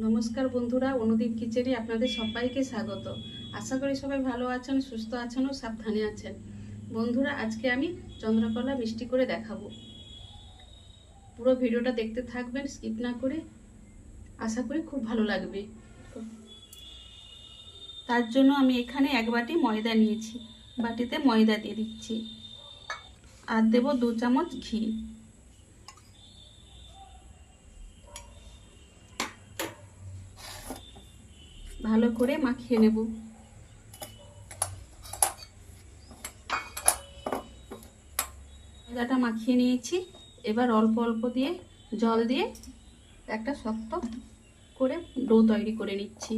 নমস্কার বন্ধুরা, অনুদীপ কিচেনে আপনাদের সবাইকে স্বাগত। আশা করি সবাই ভালো আছেন, সুস্থ আছেন ও সাবধানে আছেন। বন্ধুরা, আজকে আমি চন্দ্রকলা মিষ্টি করে দেখাবো। পুরো ভিডিওটা দেখতে থাকবেন, স্কিপ না করে। আশা করি খুব ভালো লাগবে। তার জন্য আমি এখানে এক বাটি ময়দা নিয়েছি। বাটিতে ময়দা দিয়ে দিচ্ছি। আর দেবো দু চামচ ঘি। ভালো করে মাখিয়ে নেব। ময়দাটা মাখিয়ে নিয়েছি। এবার অল্প অল্প দিয়ে জল দিয়ে একটা শক্ত করে ডো তৈরি করে নিচ্ছি।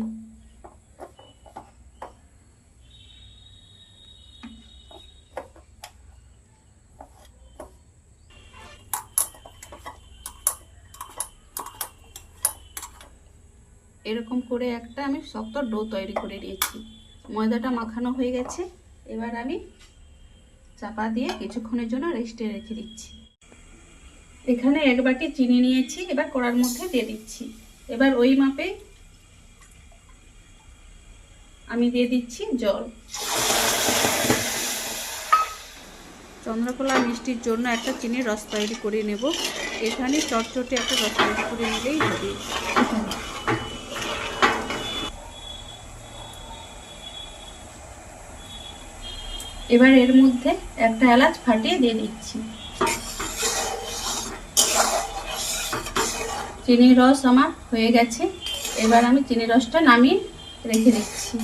এরকম করে একটা আমি শক্ত ডো তৈরি করে নিয়েছি। ময়দাটা মাখানো হয়ে গেছে। এবার আমি চাপা দিয়ে কিছুক্ষণের জন্য রেস্টে রেখে দিচ্ছি। এখানে এক বাটি চিনি নিয়েছি, এবার কড়ার মধ্যে দিয়ে দিচ্ছি। এবার ওই মাপে আমি দিয়ে দিচ্ছি জল। চন্দ্রকলা মিষ্টির জন্য একটা চিনির রস তৈরি করে নেব। এখানে চটচটে একটা রস তৈরি করে নিলেই হবে। এবার এর মধ্যে একটা এলাচ ফাটিয়ে দিয়ে দিচ্ছি। চিনির রস আমার হয়ে গেছে। এবার আমি চিনির রসটা নামিয়ে রেখে দিচ্ছি।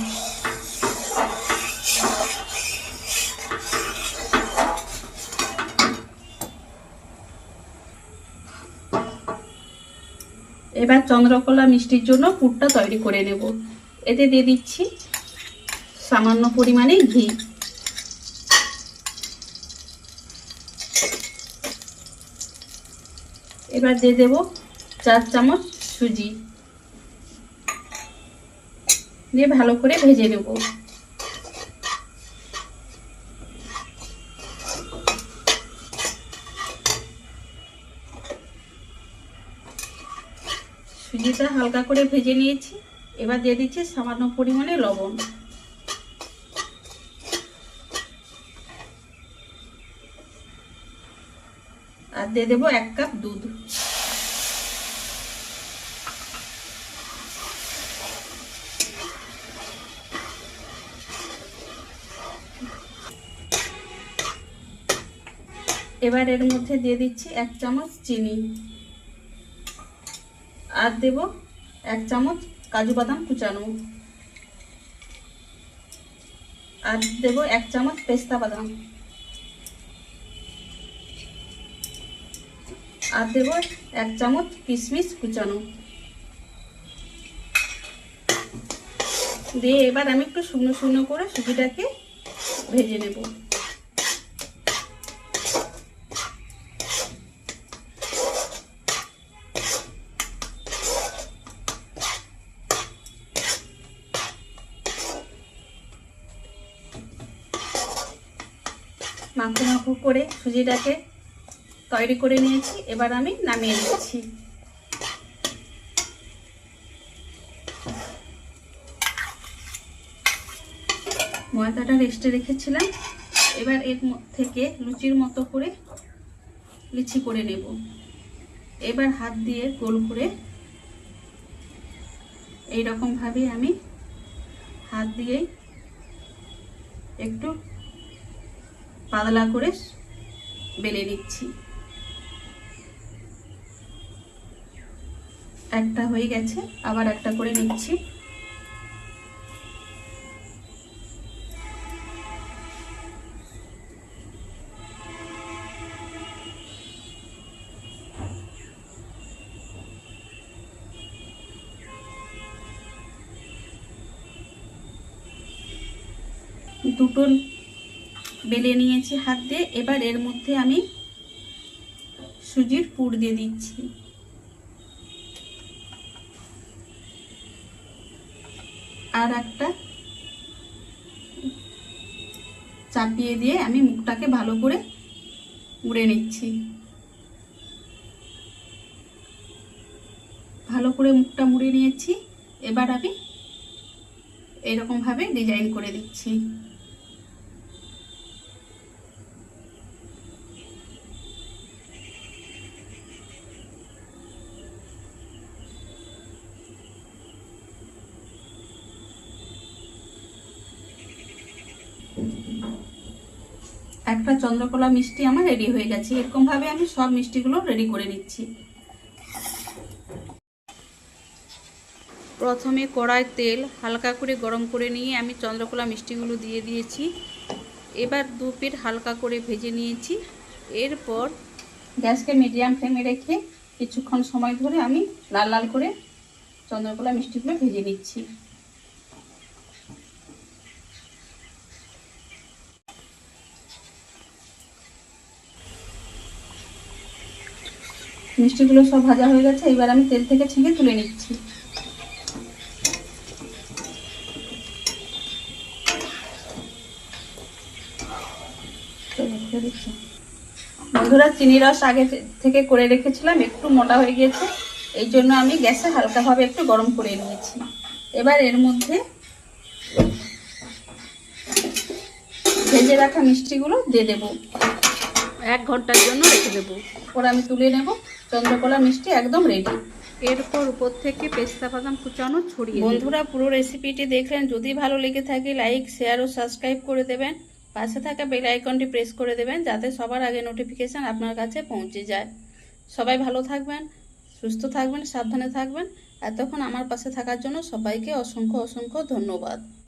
এবার চন্দ্রকলা মিষ্টির জন্য পুরটা তৈরি করে নেব। এতে দিয়ে দিচ্ছি সামান্য পরিমাণে ঘি। এবার দিয়ে দেব চার চামচ সুজি। দিয়ে ভালো করে ভেজে নেব। সুজিটা হালকা করে ভেজে নিয়েছি। এবার দিয়ে দিচ্ছি সামান্য পরিমাণে লবণ। আর দিয়ে দেবো এক কাপ দুধ। এবার এর মধ্যে দিয়ে দিচ্ছি এক চামচ চিনি। আর দেব এক চামচ কাজু বাদাম কুচানো। আর দেব এক চামচ পেস্তা বাদাম। আর দেব এক চামচ কিশমিশ কুচানো। দিয়ে এবার আমি একটু শুকনো শুকনো করে সুজিটাকে ভেজে নেব। মাখো মাখো করে সুজিটাকে তৈরি করে নিয়েছি, এবার আমি নামিয়ে নিচ্ছি। ময়দাটা রেস্টে রেখেছিলাম। এবার এর থেকে লুচির মতো করে লিচি করে নেব। এবার হাত দিয়ে গোল করে এই ভাবে আমি হাত দিয়ে একটু পাতলা করে বেলে নিচ্ছি। একটা হয়ে গেছে, আবার একটা করে নিচ্ছি। দুটো বেলে নিয়েছি হাত দিয়ে। এবার এর মধ্যে আমি সুজির পুর দিয়ে দিচ্ছি। আর একটা চাপিয়ে দিয়ে আমি মুখটাকে ভালো করে মুড়ে নিচ্ছি। ভালো করে মুখটা মুড়ে নিয়েছি। এবার আমি এরকমভাবে ডিজাইন করে দিচ্ছি। একটা চন্দ্রকলা মিষ্টি আমার রেডি হয়ে গেছে। এরকম ভাবে আমি সব মিষ্টিগুলো রেডি করে নিচ্ছি। প্রথমে কড়াই তেল হালকা করে গরম করে নিয়ে আমি চন্দ্রকলা মিষ্টিগুলো দিয়ে দিয়েছি। এবার দু পিঠ হালকা করে ভেজে নিয়েছি। এরপর গ্যাসকে মিডিয়াম ফ্লেমে রেখে কিছুক্ষণ সময় ধরে আমি লাল লাল করে চন্দ্রকলা মিষ্টিগুলো ভেজে নিচ্ছি। মিষ্টিগুলো সব ভাজা হয়ে গেছে এবার আমি তেল থেকে ছেঁকে তুলে নিচ্ছি। বন্ধুরা চিনি রস আগে থেকে করে রেখেছিলাম একটু মোটা হয়ে গিয়েছে। এই জন্য আমি গ্যাসে হালকাভাবে একটু গরম করে নিয়েছি। এবার এর মধ্যে ভেজে রাখা মিষ্টিগুলো দিয়ে দেবো। এক ঘণ্টার জন্য রেখে দেবো। ওর আমি তুলে নেব। চন্দ্রকলা মিষ্টি একদম রেডি এরপর উপর থেকে পেস্তা বাদাম কুচানো ছড়িয়ে বন্ধুরা পুরো রেসিপিটি দেখলেন। যদি ভালো লেগে থাকে লাইক শেয়ার ও সাবস্ক্রাইব করে দেবেন। পাশে থাকা বেল আইকনটি প্রেস করে দেবেন যাতে সবার আগে নোটিফিকেশান আপনার কাছে পৌঁছে যায়। সবাই ভালো থাকবেন সুস্থ থাকবেন সাবধানে থাকবেন। এতক্ষণ আমার পাশে থাকার জন্য সবাইকে অসংখ্য অসংখ্য ধন্যবাদ।